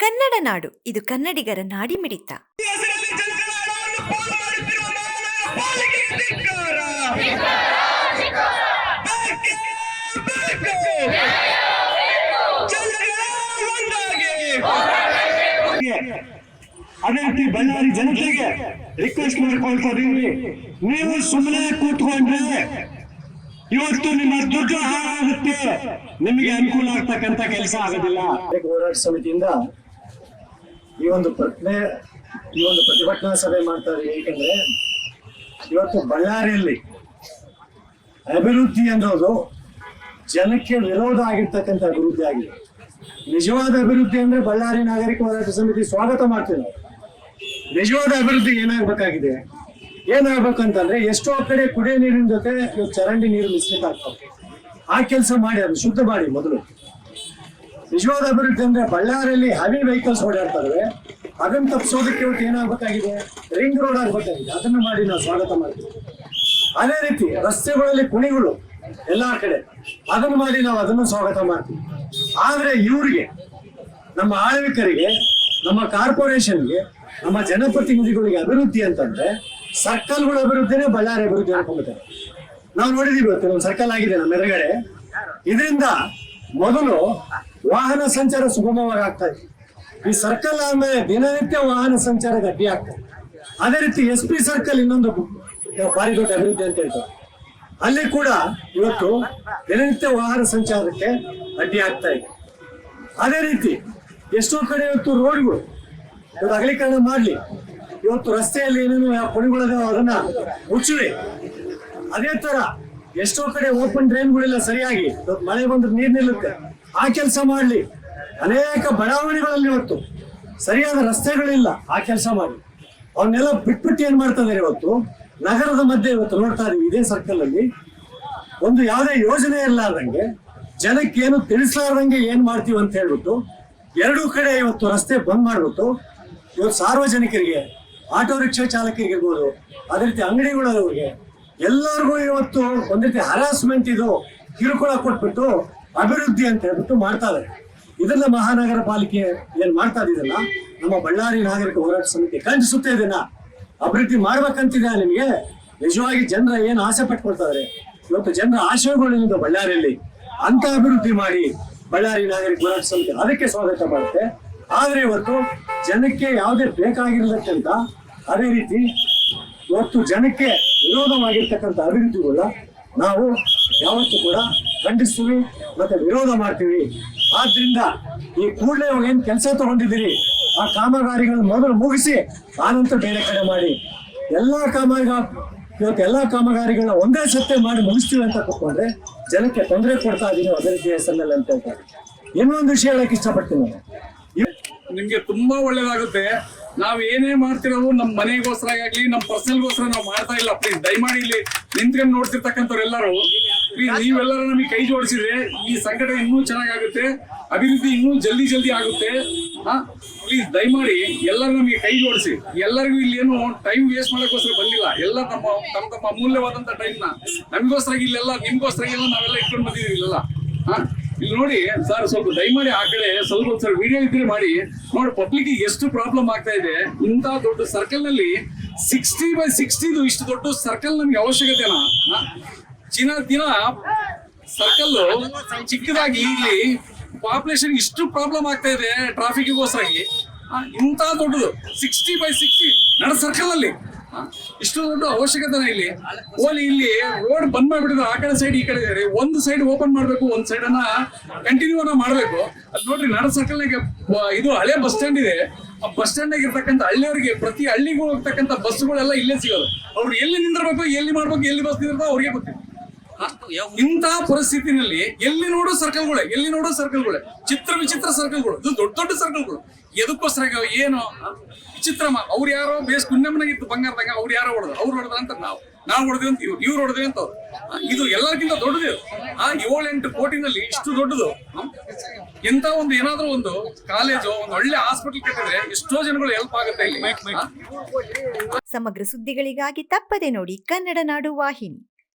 ಕನ್ನಡ ನಾಡು ಇದು ಕನ್ನಡಿಗರ ನಾಡಿ ಮಿಡಿತ. ಅದೇ ರೀತಿ ಬಳ್ಳಾರಿ ಜನತೆಗೆ ರಿಕ್ವೆಸ್ಟ್ ಮಾಡ್ಕೊಳ್ತಿದೀವಿ ನೀವು ಸುಮ್ಮನೆ ಕೂತ್ಕೊಂಡ್ರೆ ಇವತ್ತು ನಿಮ್ಮ ದುಡ್ಡು ಹಾಳಾಗುತ್ತೆ ನಿಮಗೆ ಅನುಕೂಲ ಆಗ್ತಕ್ಕಂತ ಕೆಲಸ ಆಗೋದಿಲ್ಲ. ಹೋರಾಟ ಸಮಿತಿಯಿಂದ ಈ ಒಂದು ಪ್ರಜ್ಞೆ ಈ ಒಂದು ಪ್ರತಿಭಟನಾ ಸಭೆ ಮಾಡ್ತಾರೆ ಏಕೆಂದ್ರೆ ಇವತ್ತು ಬಳ್ಳಾರಿಯಲ್ಲಿ ಅಭಿವೃದ್ಧಿ ಅನ್ನೋದು ಜನಕ್ಕೆ ವಿರೋಧ ಆಗಿರ್ತಕ್ಕಂಥ ಅಭಿವೃದ್ಧಿ ಆಗಿದೆ. ನಿಜವಾದ ಅಭಿವೃದ್ಧಿ ಅಂದ್ರೆ ಬಳ್ಳಾರಿ ನಾಗರಿಕ ಹೋರಾಟ ಸಮಿತಿ ಸ್ವಾಗತ ಮಾಡ್ತೀವಿ ನಾವು. ನಿಜವಾದ ಅಭಿವೃದ್ಧಿ ಏನಾಗ್ಬೇಕಾಗಿದೆ? ಏನಾಗ್ಬೇಕಂತಂದ್ರೆ ಎಷ್ಟೋ ಕಡೆ ಕುಡಿಯೋ ನೀರಿನ ಜೊತೆ ಚರಂಡಿ ನೀರು ಮಿಶ್ರಿತ ಆಗ್ತವೆ. ಆ ಕೆಲಸ ಮಾಡಿ, ಅದು ಶುದ್ಧ ಮಾಡಿ ಮೊದಲು. ನಿಜವಾದ ಅಭಿವೃದ್ಧಿ ಅಂದ್ರೆ ಬಳ್ಳಾರಿಯಲ್ಲಿ ಹೆವಿ ವೆಹಿಕಲ್ಸ್ ಓಡಾಡ್ತಾರೆ ಅದನ್ನು ತಪ್ಪಿಸೋದಕ್ಕೆ ಇವತ್ತು ಏನಾಗಬೇಕಾಗಿದೆ? ರಿಂಗ್ ರೋಡ್ ಆಗಬೇಕಾಗಿದೆ. ಅದನ್ನ ಮಾಡಿ ನಾವು ಸ್ವಾಗತ ಮಾಡ್ತೀವಿ. ಅದೇ ರೀತಿ ರಸ್ತೆಗಳಲ್ಲಿ ಕುಣಿಗಳು ಎಲ್ಲಾ ಕಡೆ. ಅದನ್ನ ಮಾಡಿ ನಾವು ಅದನ್ನು ಸ್ವಾಗತ ಮಾಡ್ತೀವಿ. ಆದ್ರೆ ಇವ್ರಿಗೆ, ನಮ್ಮ ಆಳ್ವಿಕರಿಗೆ, ನಮ್ಮ ಕಾರ್ಪೊರೇಷನ್ಗೆ, ನಮ್ಮ ಜನಪ್ರತಿನಿಧಿಗಳಿಗೆ ಅಭಿವೃದ್ಧಿ ಅಂತಂದ್ರೆ ಸರ್ಕಲ್ಗಳ ಅಭಿವೃದ್ಧಿನೇ ಬಳ್ಳಾರಿ ಅಭಿವೃದ್ಧಿ ಅನ್ಕೊಂಡ್ಬಿಡ್ತಾರೆ. ನಾವು ನೋಡಿದೀವಿ ಇವತ್ತು ನಮ್ಮ ಸರ್ಕಲ್ ಆಗಿದೆ ನಮ್ಮ ಎದುರುಗಡೆ. ಇದರಿಂದ ಮೊದಲು ವಾಹನ ಸಂಚಾರ ಸುಗಮವಾಗಿ ಆಗ್ತಾ ಇದೆ ಈ ಸರ್ಕಲ್ ಆಮೇಲೆ ದಿನನಿತ್ಯ ವಾಹನ ಸಂಚಾರಕ್ಕೆ ಅಡ್ಡಿ ಆಗ್ತದೆ ಅದೇ ರೀತಿ ಎಸ್ ಪಿ ಸರ್ಕಲ್ ಇನ್ನೊಂದು ಭಾರಿ ದೊಡ್ಡ ಅಭಿವೃದ್ಧಿ ಅಂತ ಹೇಳ್ತಾರೆ. ಅಲ್ಲಿ ಕೂಡ ಇವತ್ತು ದಿನನಿತ್ಯ ವಾಹನ ಸಂಚಾರಕ್ಕೆ ಅಡ್ಡಿ ಆಗ್ತಾ ಇದೆ ಅದೇ ರೀತಿ ಎಷ್ಟೋ ಕಡೆ ಇವತ್ತು ರೋಡ್ಗಳು ಇವತ್ತು ಅಗಲೀಕರಣ ಮಾಡಲಿ. ಇವತ್ತು ರಸ್ತೆಯಲ್ಲಿ ಏನೇನು ಪುಣಿಗಳಿದಾವೆ ಅದನ್ನ ಮುಚ್ಚಲಿ ಅದೇ ತರ ಎಷ್ಟೋ ಕಡೆ ಓಪನ್ ಡ್ರೈನ್ಗಳಿಲ್ಲ ಸರಿಯಾಗಿ. ಇವತ್ತು ಮಳೆ ಬಂದ್ರೆ ನೀರು ನಿಲ್ಲುತ್ತೆ. ಆ ಕೆಲಸ ಮಾಡಲಿ. ಅನೇಕ ಬಡಾವಣೆಗಳಲ್ಲಿ ಇವತ್ತು ಸರಿಯಾದ ರಸ್ತೆಗಳಿಲ್ಲ ಆ ಕೆಲಸ ಮಾಡಿ. ಅವನ್ನೆಲ್ಲ ಬಿಟ್ಬಿಟ್ಟು ಏನು ಮಾಡ್ತಾ ಇದಾರೆ ಇವತ್ತು? ನಗರದ ಮಧ್ಯೆ ಇವತ್ತು ನೋಡ್ತಾ ಇದೀವಿ, ಇದೇ ಸರ್ಕಲ್ ಅಲ್ಲಿ. ಒಂದು ಯಾವುದೇ ಯೋಜನೆ ಇರ್ಲಾರ್ದಂಗೆ, ಜನಕ್ಕೆ ಏನು ತಿಳಿಸ್ಲಾರ್ದಂಗೆ ಏನು ಮಾಡ್ತೀವಿ ಅಂತ ಹೇಳ್ಬಿಟ್ಟು ಎರಡೂ ಕಡೆ ಇವತ್ತು ರಸ್ತೆ ಬಂದ್ ಮಾಡಿಬಿಟ್ಟು ಇವತ್ತು ಸಾರ್ವಜನಿಕರಿಗೆ, ಆಟೋ ರಿಕ್ಷಾ ಚಾಲಕರಿಗೆ ಇರ್ಬೋದು ಅದೇ ರೀತಿ ಅಂಗಡಿಗಳವ್ರಿಗೆ ಎಲ್ಲರಿಗೂ ಇವತ್ತು ಒಂದು ರೀತಿ ಹರಾಸ್ಮೆಂಟ್ ಇದು ಕಿರುಕುಳ ಕೊಟ್ಬಿಟ್ಟು ಅಭಿವೃದ್ಧಿ ಅಂತ ಹೇಳ್ಬಿಟ್ಟು ಮಾಡ್ತಾ ಇದ್ದಾರೆ ಇದನ್ನ ಮಹಾನಗರ ಪಾಲಿಕೆ ಏನ್ ಮಾಡ್ತಾ ಇದೆಯಲ್ಲ, ನಮ್ಮ ಬಳ್ಳಾರಿ ನಾಗರಿಕ ಹೋರಾಟ ಸಮಿತಿ ಖಂಡಿಸುತ್ತೆ ಇದನ್ನ. ಅಭಿವೃದ್ಧಿ ಮಾಡ್ಬೇಕಂತಿದೆ ನಿಮಗೆ. ನಿಜವಾಗಿ ಜನರ ಏನು ಆಸೆ ಪಟ್ಕೊಳ್ತಾರೆ ಇವತ್ತು ಜನರ ಆಶಯಗಳಿಂದ ಬಳ್ಳಾರಿಯಲ್ಲಿ. ಅಂತ ಅಭಿವೃದ್ಧಿ ಮಾಡಿ ಬಳ್ಳಾರಿ ನಾಗರಿಕ ಹೋರಾಟ ಸಮಿತಿ ಅದಕ್ಕೆ ಸ್ವಾಗತ ಮಾಡುತ್ತೆ. ಆದ್ರೆ ಇವತ್ತು ಜನಕ್ಕೆ ಯಾವುದೇ ಬೇಕಾಗಿರ್ಲಕ್ಕಂತ ಅದೇ ರೀತಿ ಇವತ್ತು ಜನಕ್ಕೆ ವಿರೋಧವಾಗಿರ್ತಕ್ಕಂಥ ಅಭಿವೃದ್ಧಿಗಳ ನಾವು ಯಾವತ್ತೂ ಕೂಡ ಖಂಡಿಸ್ತೀವಿ ಮತ್ತೆ ವಿರೋಧ ಮಾಡ್ತೀವಿ. ಆದ್ರಿಂದ ಈ ಕೂಡಲೇ ಏನ್ ಕೆಲಸ ತಗೊಂಡಿದ್ದೀರಿ, ಆ ಕಾಮಗಾರಿಗಳನ್ನ ಮೊದಲು ಮುಗಿಸಿ, ಆನಂತರ ಬೇರೆ ಕಡೆ ಮಾಡಿ. ಎಲ್ಲಾ ಕಾಮಗಾರಿ, ಇವತ್ತು ಎಲ್ಲಾ ಕಾಮಗಾರಿಗಳನ್ನ ಒಂದೇ ಸತ್ತೆ ಮಾಡಿ ಮುಗಿಸ್ತೀವಿ ಅಂತ ಕೂತ್ಕೊಂಡ್ರೆ ಜನಕ್ಕೆ ತೊಂದರೆ ಕೊಡ್ತಾ ಇದೀನಿ ಅಭಿವೃದ್ಧಿ ಹೆಸರಿನಲ್ಲಿ ಅಂತ ಹೇಳ್ತಾರೆ. ಇನ್ನೊಂದು ವಿಷಯ ಹೇಳಕ್ ಇಷ್ಟಪಡ್ತೀನಿ. ನಾನು ನಿಮ್ಗೆ ತುಂಬಾ ಒಳ್ಳೇದಾಗುತ್ತೆ. ನಾವ್ ಏನೇ ಮಾಡ್ತಿರೋ ನಮ್ ಮನೆಗೋಸ್ಕರ ಆಗ್ಲಿ, ನಮ್ ಪರ್ಸನಲ್ಗೋಸ್ಕರ ನಾವು ಮಾಡ್ತಾ ಇಲ್ಲ. ಪ್ಲೀಸ್ ದಯಮಾಡಿ ಇಲ್ಲಿ ನಿಂತ್ಕೊಂಡು ನೋಡ್ತಿರ್ತಕ್ಕಂಥವ್ರೆಲ್ಲರೂ ನೀವೆಲ್ಲರೂ ನಮಗೆ ಕೈ ಜೋಡಿಸಿದ್ರೆ ಈ ಸಂಕಟ ಇನ್ನೂ ಚೆನ್ನಾಗಾಗುತ್ತೆ. ಅಭಿವೃದ್ಧಿ ಇನ್ನೂ ಜಲ್ದಿ ಜಲ್ದಿ ಆಗುತ್ತೆ. ಪ್ಲೀಸ್ ದಯಮಾಡಿ ಎಲ್ಲರೂ ನಮಗೆ ಕೈ ಜೋಡಿಸಿ. ಎಲ್ಲರಿಗೂ ಇಲ್ಲಿ ಏನು ಟೈಮ್ ವೇಸ್ಟ್ ಮಾಡೋಕ್ಕೋಸ್ಕರ ಬಂದಿಲ್ಲ. ಎಲ್ಲ ನಮ್ಮ, ತಮ್ಮ ತಮ್ಮ ಅಮೂಲ್ಯವಾದಂತ ಟೈಮ್ನ ನಮಗೋಸ್ಕರ ಇಲ್ಲೆಲ್ಲ ನಿಮ್ಗೋಸ್ಕರ ಎಲ್ಲ ನಾವೆಲ್ಲ ಇಟ್ಕೊಂಡು ಬಂದಿದ್ದೀವಿ ಇಲ್ಲೆಲ್ಲ. ಇಲ್ಲಿ ನೋಡಿ ಸರ್ ಸ್ವಲ್ಪ ದಯಮಾಡಿ ಆ ಕಡೆ ಸ್ವಲ್ಪ ಸರ್ ವಿಡಿಯೋ ಇದ್ರೆ ಮಾಡಿ. ನೋಡಿ ಪಬ್ಲಿಕ್ ಎಷ್ಟು ಪ್ರಾಬ್ಲಮ್ ಆಗ್ತಾ ಇದೆ. ಇಂತ ದೊಡ್ಡ ಸರ್ಕಲ್ನಲ್ಲಿ ಸಿಕ್ಸ್ಟಿ ಬೈ ಸಿಕ್ಸ್ಟಿದು ಇಷ್ಟು ದೊಡ್ಡ ಸರ್ಕಲ್ ನಮ್ಗೆ ಅವಶ್ಯಕತೆನಾ? ದಿನ ದಿನ ಸರ್ಕಲ್ ಚಿಕ್ಕದಾಗಿ ಇಲ್ಲಿ ಪಾಪ್ಯುಲೇಷನ್ ಇಷ್ಟು ಪ್ರಾಬ್ಲಮ್ ಆಗ್ತಾ ಇದೆ ಟ್ರಾಫಿಕ್ಗೋಸ್ಕರಾಗಿ ಇಂಥ ದೊಡ್ಡದು ಸಿಕ್ಸ್ಟಿ ಬೈ ಸಿಕ್ಸ್ಟಿ ನಡ ಸರ್ಕಲ್ ಅಲ್ಲಿ. ಇಷ್ಟು ದೊಡ್ಡ ಅವಶ್ಯಕತೆ ಇಲ್ಲಿ. ಓಲಿ ಇಲ್ಲಿ ರೋಡ್ ಬಂದ್ ಮಾಡ್ಬಿಟ್ಟಿದ್ರೆ ಆ ಕಡೆ ಸೈಡ್ ಈ ಕಡೆ ಒಂದು ಸೈಡ್ ಓಪನ್ ಮಾಡ್ಬೇಕು, ಒಂದ್ ಸೈಡ್ ಅನ್ನ ಕಂಟಿನ್ಯೂ ಅನ್ನ ಮಾಡ್ಬೇಕು. ಅದ್ ನೋಡ್ರಿ, ನಡ ಸರ್ಕಲ್ ಇದು ಹಳೆ ಬಸ್ ಸ್ಟ್ಯಾಂಡ್ ಇದೆ. ಆ ಬಸ್ ಸ್ಟ್ಯಾಂಡ್ ಇರ್ತಕ್ಕಂಥ ಹಳ್ಳಿಯವರಿಗೆ, ಪ್ರತಿ ಹಳ್ಳಿಗೂ ಹೋಗ್ತಕ್ಕಂಥ ಬಸ್ಗಳೆಲ್ಲ ಇಲ್ಲೇ ಸಿಗೋದು. ಅವ್ರು ಎಲ್ಲಿ ನಿಂದಿರ್ಬೇಕು, ಎಲ್ಲಿ ಮಾಡ್ಬೇಕು, ಎಲ್ಲಿ ಬಸ್ ನಿಂದಿರ್ಬೇಕು ಅವ್ರಿಗೆ ಗೊತ್ತಿಲ್ಲ. ಇಂಥ ಪರಿಸ್ಥಿತಿನಲ್ಲಿ ಎಲ್ಲಿ ನೋಡೋ ಸರ್ಕಲ್ಗಳೇ ಎಲ್ಲಿ ನೋಡೋ ಸರ್ಕಲ್ಗಳೇ ಚಿತ್ರ ವಿಚಿತ್ರ ಸರ್ಕಲ್ಗಳು ಇದು ದೊಡ್ಡ ದೊಡ್ಡ ಸರ್ಕಲ್ಗಳು ಎದಕ್ಕೋಸ್ಕರ? ಏನು ವಿಚಿತ್ರ ಅವ್ರು ಯಾರೋ ಬೇಸ್ ಕುಂಡಮ್ಮನಾಗಿತ್ತು ಬಂಗಾರದಾಗ ಅವ್ರು ಯಾರೋ ಹೊಡೆದ್ರು ಅವ್ರು ಹೊಡೆದ್ರ ಅಂತ ನಾವು ನಾವು ಹೊಡೆದ್ವಿ ಅಂತ ಇವ್ರು ಇವ್ರು ಹೊಡೆದ್ವಿ ಅಂತ ಅವ್ರು. ಇದು ಎಲ್ಲರಿಗಿಂತ ದೊಡ್ಡದು ಆ ಏಳೆಂಟು ಕೋಟಿನಲ್ಲಿ ಇಷ್ಟು ದೊಡ್ಡದು. ಇಂಥ ಎಂತ ಒಂದು ಏನಾದ್ರೂ ಒಂದು ಕಾಲೇಜು ಒಂದು ಒಳ್ಳೆ ಹಾಸ್ಪಿಟಲ್ ಕಟ್ಟಿದ್ರೆ ಎಷ್ಟೋ ಜನಗಳು ಹೆಲ್ಪ್ ಆಗುತ್ತೆ ಇಲ್ಲಿ. ಸಮಗ್ರ ಸುದ್ದಿಗಳಿಗಾಗಿ ತಪ್ಪದೆ ನೋಡಿ ಕನ್ನಡ ನಾಡು ವಾಹಿನಿ.